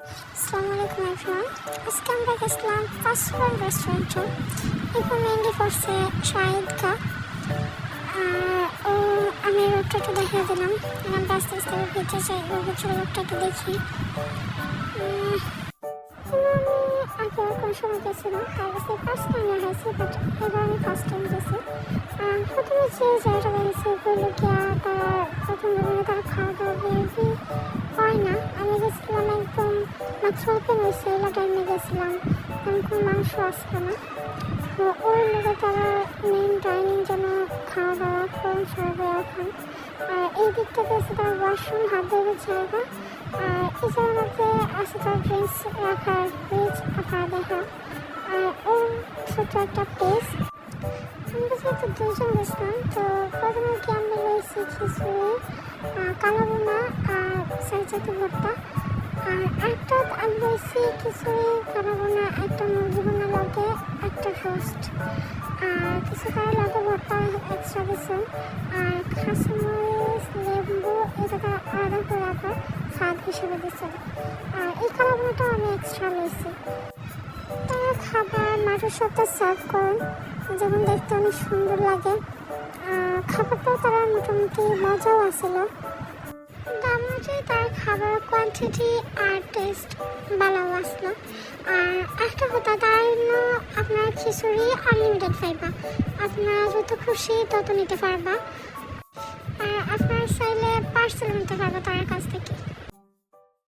আসসালামু আলাইকুম এভরিওয়ান। আজকে আমরা গেছিলাম পাসওয়ার্ড রেস্টুরেন্টে এখন মেনলি করছে শাহিদকা ও, আমি রোডটা একটু দেখিয়ে দিলাম। আমরা আস্তে আস্তে ওর ভিতরে যাই, ওর ভিতরে রোডটা একটু দেখি আগে কোন সময় গেছিলাম তার কাছে ফার্স্ট টাইম হয়েছে বাট এবার আমি ফার্স্ট টাইম গেছি প্রথমে যে জায়গাটা গেছে ওগুলো গিয়া তারা ওপেন হয়েছে এলা টাইমে গেছিলাম। তখন মাংস আসবে না। ওর লোকে তারা মেন ডাইনিং যেন খাওয়া দাওয়া করে সবাই ওখান আর এই দিক থেকে আছে তার ওয়াশরুম হাত ধরে জায়গা। আর এই জায়গাতে আছে তার ড্রিঙ্কস রাখার ফ্রিজ আপনারা দেখা আর ওর ছোট একটা প্লেস আমরা যেহেতু দুজন গেছিলাম, তো প্রথমে কি আমরা রয়েছি খিচুড়ি কালো বোনা আর সাইজাতে ভর্তা আর একটা আমি রয়েছি খিচুড়ি কালো বোনা একটা মুরগি বোনা লগে, একটা রোস্ট আর কিছু তার লগে ভর্তা এক্সট্রা দিছে আর খাসিমরিচ লেবু এটা আলাদা করে স্বাদ হিসেবে দিচ্ছে। আর এই কালো আমি এক্সট্রা লইছি তারা খাবার মাটির সাথে সার্ভ করেন, যেমন দেখতে অনেক সুন্দর লাগে। আর খাবারটাও তারা মোটামুটি মজাও আসছিল দাম অনুযায়ী তার খাবার কোয়ান্টিটি আর টেস্ট ভালো আসলো আর একটা কথা, তার আপনার খিচুড়ি আনলিমিটেড পাইবা আপনারা যত খুশি তত নিতে পারবা। আর আপনার চাইলে পার্সেল নিতে পারবা তার কাছ থেকে।